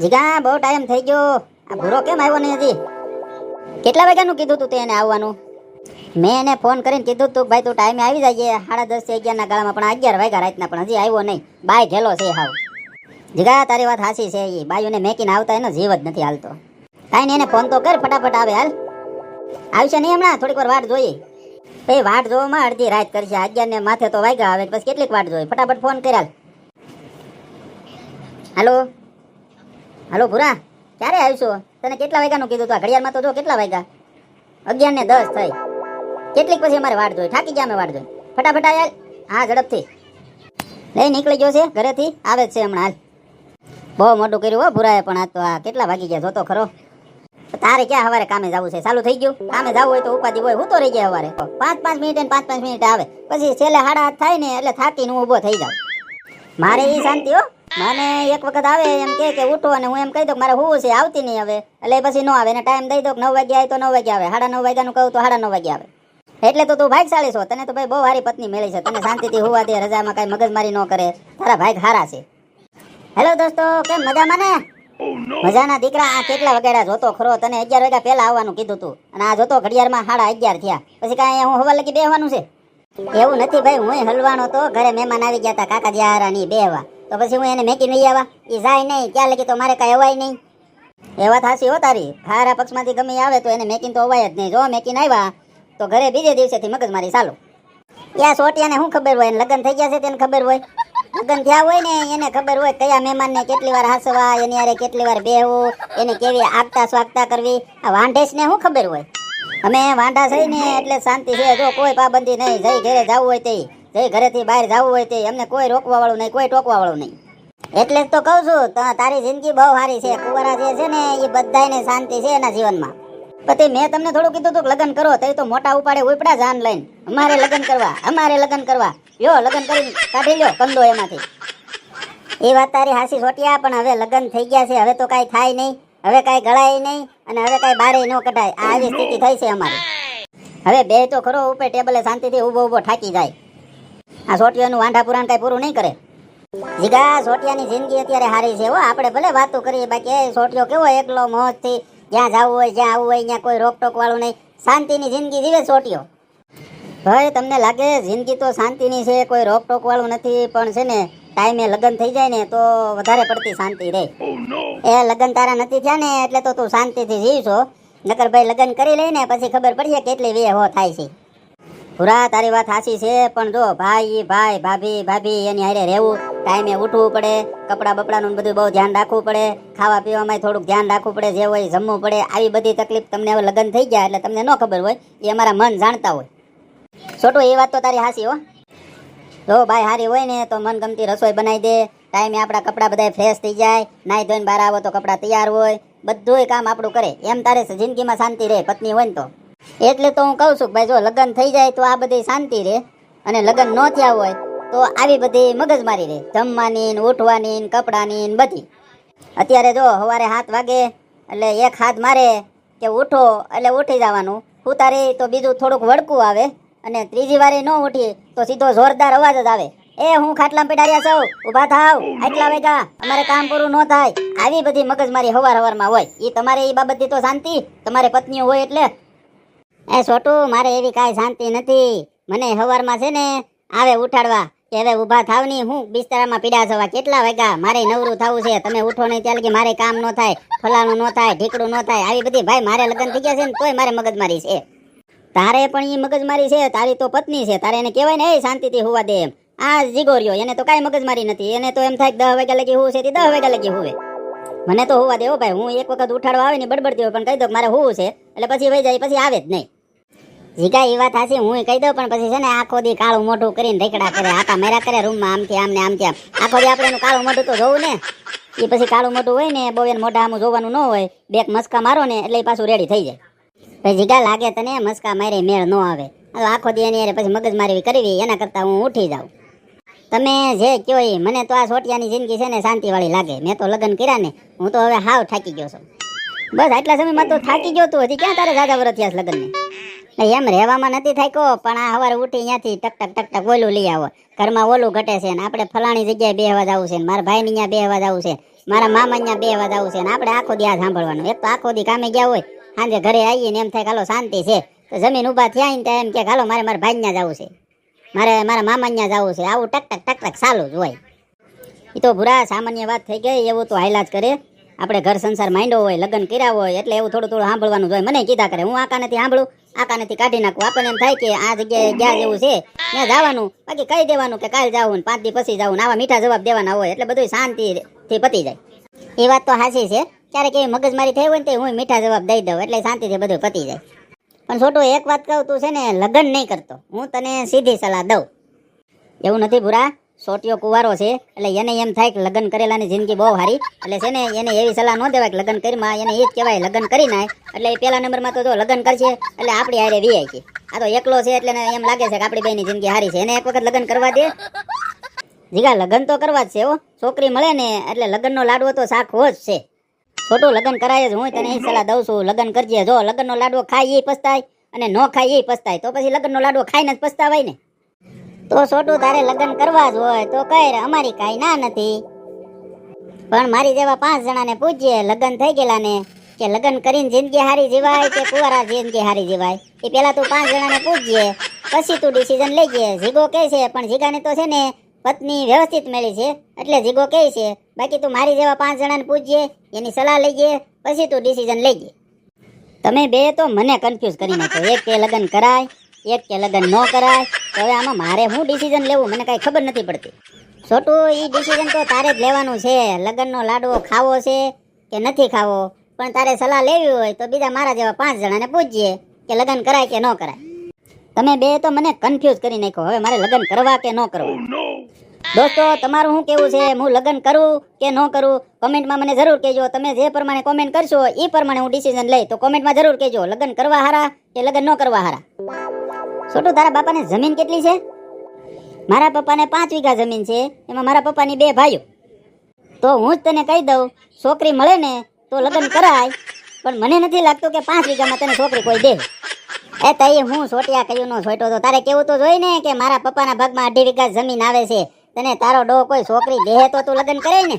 જીગા, બહુ ટાઈમ થઈ ગયો. આ ભૂરો કેમ આવ્યો નહીં હજી? કેટલા વાગ્યાનું કીધું તું એને આવવાનું? મેં એને ફોન કરીને કીધું તું ભાઈ તું ટાઈમે આવી જાય સાડા દસ અગિયારના ગાળામાં પણ અગિયાર વાગ્યા રાતના, પણ હજી આવ્યો નહીં. બાય ઘેલો છે હાવ. જીગા, તારી વાત હાસી છે એ બાયુને મેકીને આવતા એનો જીવ જ નથી હાલતો. કાંઈ નહીં, એને ફોન તો કર, ફટાફટ આવે હાલ. આવશે નહીં હમણાં? થોડીક વાર વાટ જોઈએ. ભાઈ, વાટ જોવામાં અડધી રાત કરશે. અગિયારને માથે તો વાગ્યા આવે પછી કેટલીક વાટ જોઈએ. ફટાફટ ફોન કર હાલ? હાલો ભૂરા, ક્યારે આવીશું? તને કેટલા વાગ્યાનું કીધું તું? આ ઘડિયાળમાં તો જો કેટલા વાગ્યા? અગિયાર ને દસ થઈ. કેટલીક પછી અમારે વાટ જોઈ. થાકી ગયા અમે વાટ જોઈ. ફટાફટ આય હા, ઝડપથી. લઈ નીકળી ગયો છે, ઘરેથી. આવે છે હમણાં હાલ. બહુ મોટું કર્યું હો ભૂરાએ પણ આ તો આ કેટલા વાગી ગયા, જોતો ખરો. તારે ક્યાં હવારે કામે જવું છે? ચાલુ થઈ ગયું. કામે જવું હોય તો ઉપાધિ હોય. હું તો રહી ગયા હવારે પાંચ પાંચ મિનિટે પાંચ પાંચ મિનિટે આવે. પછી છેલ્લે હાડા હાથ થાય ને એટલે થાકીને હું ઊભો થઈ જાઉં. મારે એ શાંતિ હો. મને એક વખત આવે એમ કે કે ઉઠો અને હું એમ કહી દઉં મારે હું છે, આવતી નહીં હવે. એટલે પછી ન આવે, એને ટાઈમ દઈ દઉં નવ વાગે આવે તો નવ વાગે આવે. સાડા નવ વાગ્યાનું કહું તો સાડા નવ વાગે આવે. એટલે તો તું ભાગશાળી છો. તને તો ભાઈ બહુ સારી પત્ની મળી છે. તને શાંતિથી હોવા દે, રજામાં કાંઈ મગજમારી ન કરે. તારા ભાઈ હારા છે. હેલો દોસ્તો, કેમ મજામાં ને? મજાના દીકરા, આ કેટલા વગાડ્યા જોતો ખરો. તને અગિયાર વાગ્યા પહેલા આવવાનું કીધું તું. અને આ જોતો ઘડિયાળમાં સાડા અગિયાર થયા. પછી કાંઈ હું હવા લગી બેહવાનું છે? એવું નથી ભાઈ હું હલવાનો તો. ઘરે મહેમાન આવી ગયા હતા કાકા જ્યાં ની બેહવા. તો પછી હું એને મેકી નહીં આવા. એ જાય નહીં, ત્યાં લગી તો મારે કાંઈ અવાય નહીં. એ વાત હાસી હો તારી. હારા પક્ષમાંથી ગમે આવે તો એને મેકીને તો અવાય જ નહીં. જો મેકીને આવ્યા, તો ઘરે બીજે દિવસેથી મગજ મારી ચાલુ. યા સોટિયાને શું ખબર હોય? એને લગ્ન થઈ ગયા છે તેને ખબર હોય? લગ્ન થયા હોય ને, એને ખબર હોય કયા મહેમાનને કેટલી વાર હસવા, એની યારે કેટલી વાર બેહવું, એને કેવી આગતા સ્વાગતા કરવી, આ વાંઢેશને શું ખબર હોય? અમે વાંઢા થઈ ને, એટલે શાંતિ છે. જો કોઈ પાબંદી નહીં, જઈ ઘરે જવું હોય તે જઈ ઘરેથી બહાર જવું હોય તે એમને કોઈ રોકવા વાળું નહીં, કોઈ ટોકવા વાળું નહીં. એટલે જ તો કહું છું તારી જિંદગી બહુ સારી છે. કુંવરા જે છે ને એ બધાને શાંતિ છે એના જીવનમાં. પછી મેં તમને થોડું કીધું હતું લગ્ન કરો, તો તો મોટા ઉપાડે ઉપડા જાન લઈને. અમારે લગ્ન કરવા, અમારે લગ્ન કરવા. યો લગ્ન કરી કાઢી લ્યો કંદો એમાંથી. એ વાત તારી હાસી સોટિયા પણ હવે લગ્ન થઈ ગયા છે, હવે તો કાંઈ થાય નહીં. હવે કાંઈ ગળાય નહીં, અને હવે કાંઈ બારે ન કઢાય. આ આવી સ્થિતિ થઈ છે અમારી. હવે બે તો ખરો ઉપર ટેબલે શાંતિથી ઊભો ઊભો થાકી જાય. આ સોટિયાનું વાંઢા પુરાણ કાંઈ પૂરું નહીં કરે. જીગા સોટિયાની જિંદગી અત્યારે હારી છે હો. આપણે ભલે વાતો કરીએ બાકી એ સોટિયો કેવો એકલો મોજથી જ્યાં જવું હોય જ્યાં આવવું હોય ત્યાં કોઈ રોકટોક વાળું નહીં. શાંતિની જિંદગી જીવે સોટિયો ભાઈ તમને લાગે જિંદગી તો શાંતિની છે કોઈ રોકટોક વાળું નથી પણ છે ને ટાઈમે લગ્ન થઈ જાય ને તો વધારે પડતી શાંતિ રહે. એ લગ્ન તારા નથી થયા ને એટલે તો તું શાંતિથી જીવશો. નકર ભાઈ લગ્ન કરી લઈને પછી ખબર પડશે કેટલી વે હો થાય છે. પૂરા તારી વાત સાચી છે, પણ જો ભાઈ ભાઈ, ભાભી ભાભી, એની હારે રહેવું, ટાઈમે ઉઠવું પડે, કપડાં બપડાનું બધું બહુ ધ્યાન રાખવું પડે, ખાવા પીવામાં થોડુંક ધ્યાન રાખવું પડે, જે હોય જમવું પડે, આવી બધી તકલીફ તમને હવે લગ્ન થઈ ગયા એટલે તમને ન ખબર હોય, એ અમારા મન જાણતા હોય. છોટું, એ વાત તો તારી હાસી હો. જો ભાઈ હારી હોય ને, તો મન ગમતી રસોઈ બનાવી દે, ટાઈમે આપણા કપડાં બધા ફ્રેશ થઈ જાય નાહી ધોઈને બહાર આવો તો કપડાં તૈયાર હોય, બધુંય કામ આપણું કરે, એમ તારે જિંદગીમાં શાંતિ રહે, પત્ની હોય ને તો. એટલે તો હું કહું છું ભાઈ, જો લગ્ન થઈ જાય તો આ બધી શાંતિ રહે. અને લગ્ન ન થયા હોય તો આવી બધી મગજમારી રહે. જમવાની ને ઉઠવાની ને કપડાની ને બધી. અત્યારે જો સવારે હાથ વાગે, એટલે એક હાથ મારે કે ઉઠો, એટલે ઉઠી જવાનું. ઉતારી તો બીજું થોડુંક વળકું આવે. અને ત્રીજી વારે ન ઉઠી તો સીધો જોરદાર અવાજ જ આવે. એ, હું ખાટલામાં પીડાડ્યા સૌ ઊભા થાવ. આટલા વાગ્યા. અમારે કામ પૂરું ન થાય. આવી બધી મગજમારી હવાર હવારમાં હોય. એ તમારે એ બાબતથી તો શાંતિ. તમારે પત્નીઓ હોય એટલે. એ છોટું, મારે એવી કાંઈ શાંતિ નથી. મને હવારમાં છે ને આવે ઉઠાડવા. કે હવે ઊભા થાવની હું બિસ્તરામાં પીડા છવા કેટલા વાગ્યા? મારે નવરું થવું છે. તમે ઉઠો નહીં ત્યાં લગી મારે કામ ન થાય, ફલાણું ન થાય, ઢીકડું ન થાય. આવી બધી ભાઈ મારે લગ્ન થઈ ગયા છે ને તોય મારે મગજમારી છે. તારે પણ એ મગજમારી છે. તારી તો પત્ની છે. તારે એને કહેવાય ને, એ શાંતિથી હોવા દે એમ. આ જીગોરિયો એને તો કાંઈ મગજમારી નથી. એને તો એમ થાય કે દસ વાગ્યા લગી હું છે તે દસ વાગ્યા લગી હુવે. મને તો હોવા દેવો ભાઈ. હું એક વખત ઉઠાડવા આવે ને બડબડતી હોય પણ કહી દો મારે હોવું છે. એટલે પછી વહી જાય, પછી આવે જ નહીં. જીગા એ વાત હાસી હું કહી દઉં, પણ પછી છે ને આખો દી કાળું મોઢું કરીને રેકડા કરે. આખા મેરા કરે, રૂમમાં આમથી આમને આમ આમ આખો દી આપણે કાળું મોઢું તો જોવું ને. એ પછી કાળું મોઢું હોય ને બહુ એને મોઢા આમ જોવાનું ન હોય, બેક મસ્કા મારો ને, એટલે એ પાછું રેડી થઈ જાય. પછી જીગા, લાગે તને મસ્કા મારે મેળ ન આવે. આખો દી એની પછી મગજમારી કરવી, એના કરતાં હું ઉઠી જાઉં. તમે જે કયો એ મને તો આ સોટિયાની જિંદગી છે ને શાંતિવાળી લાગે. મેં તો લગ્ન કર્યા ને, હું તો હવે હાવ થાકી ગયો છું. બસ આટલા સમયમાં તો થાકી ગયો તું હજી. ક્યાં તારે દાદા વરસ થયા લગ્નને? એમ રહેવામાં નથી થાક્યો, પણ આ સવારે ઉઠી ત્યાંથી ટક ટક ટક ટક ઓલું લઈ આવો. ઘરમાં ઓલું ઘટે છે ને આપણે ફલાણી જગ્યાએ બેહવા જવું છે ને મારા ભાઈને ત્યાં બેહવા જવું છે, મારા મામા અહીંયા બે આવું છે ને આપણે આખો દી સાંભળવાનું. એક તો આખો દી કામે ગયા હોય, સાંજે ઘરે આવીએ ને એમ થાય કે હાલો શાંતિ છે. તો જમીન ઊભા થયા ને એમ કે હાલો મારે મારા ભાઈ ત્યાં જવું છે. મારે મારા મામા ત્યાં જવું છે. આવું ટક ટક ટક ટક ચાલુ જ હોય. એ તો ભૂરા સામાન્ય વાત થઈ ગઈ, એવું તો હાયલા જ કરે. આપણે ઘર સંસાર માંડ્યો હોય, લગ્ન કર્યા હોય, એટલે એવું થોડું થોડું સાંભળવાનું હોય. મને કીધા કરે, હું આકા નથી સાંભળું. આકા નથી કાઢી નાખું. આપણને એમ થાય કે આ જગ્યાએ ગયા જેવું છે, ત્યાં જવાનું. બાકી કહી દેવાનું કે કાલ જાવું પાંચ દી પછી જાવું આવા મીઠા જવાબ દેવાના હોય એટલે બધું શાંતિથી પતી જાય. એ વાત તો સાચી છે. ક્યારેક એવી મગજમારી થઈ હોય ને હું મીઠા જવાબ દઈ દઉં એટલે શાંતિથી બધું પતી જાય. પણ છોટું એક વાત કહું તું છે ને, લગ્ન નહીં કરતો. હું તને સીધી સલાહ દઉં. એવું નથી ભૂરા? સોટિયો કુવારો છે, એટલે એને એમ થાય કે લગ્ન કરેલાની જિંદગી બહુ સારી. એટલે છે ને એને એવી સલાહ ન દેવાય કે લગ્ન કરીમાં એને એ જ કહેવાય, લગ્ન કરી નાય. એટલે એ પહેલા નંબરમાં તો જો લગ્ન કરશે, એટલે આપણી હારે વીઆઈ છે. આ તો એકલો છે એટલે એમ લાગે છે કે આપણી બેની જિંદગી સારી છે. એને એક વખત લગ્ન કરવા દે. જીગા, લગ્ન તો કરવા જ છે હો. છોકરી મળે ને એટલે લગ્નનો લાડવો તો સાખવો જ છે. છોટું લગ્ન કરાય જ હું તને એ સલાહ દઉં છું. લગ્ન કરજે. જો લગ્નનો લાડવો ખાય એ પસ્તાય અને ન ખાય એ પસ્તાય. તો પછી લગ્નનો લાડવો ખાઈને જ પસ્તાવાય ને. તો છોટું તારે લગ્ન કરવા જ હોય, તો કર અમારી કાંઈ ના નથી. પણ મારી જેવા પાંચ જણાને પૂછીએ લગ્ન થઈ ગયેલા ને, કે લગ્ન કરીને જિંદગી હારી જીવાય કે કુવારા જિંદગી હારી જીવાય? એ પેલા તું પાંચ જણાને પૂછજે પછી તું ડિસિઝન લઈ ગયે. જીગો કહે છે, પણ જીગાને તો છે ને, પત્ની વ્યવસ્થિત મળી છે, એટલે જીગો કહે છે, બાકી તું મારી જેવા પાંચ જણાને પૂછજે એની સલાહ લઈ ગયે, પછી તું ડિસિઝન લઈ ગયે. તમે બે તો મને કન્ફ્યુઝ કરી નાખો. એક કે લગ્ન કરાય એક કે લગ્ન ન કરાય તો હવે આમાં મારે શું ડિસિઝન લેવું? મને કાંઈ ખબર નથી પડતી. છોટું એ ડિસિઝન તો તારે જ લેવાનું છે. લગ્નનો લાડવો ખાવો છે કે નથી ખાવો? પણ તારે સલાહ લેવી હોય તો બીજા મારા જેવા પાંચ જણાને પૂછજે કે લગ્ન કરાય કે ન કરાય. તમે બે તો મને કન્ફ્યુઝ કરી નાખ્યો. હવે મારે લગ્ન કરવા કે ન કરવા? દોસ્તો તમારું શું કેવું છે? હું લગ્ન કરું કે ન કરું? કોમેન્ટમાં મને જરૂર કહેજો. તમે જે પ્રમાણે કોમેન્ટ કરશો એ પ્રમાણે હું ડિસિઝન લઈ તો કોમેન્ટમાં જરૂર કહેજો લગ્ન કરવા હારા કે લગ્ન ન કરવા હારા? છોટું તારા બાપાને જમીન કેટલી છે? મારા પપ્પાને પાંચ વીઘા જમીન છે, એમાં મારા પપ્પાની બે ભાઈઓ. તો હું જ તને કહી દઉં, છોકરી મળે ને તો લગ્ન કરાય, પણ મને નથી લાગતું કે પાંચ વીઘામાં તને છોકરી કોઈ દે. એ તઈ હું છોટિયા કયું નો છોટો તો તારે કેવું તો જોઈ ને કે મારા પપ્પાના ભાગમાં અઢી વીઘા જમીન આવે છે, તને તારો ડો કોઈ છોકરી દેહે તો તું લગ્ન કરે ને!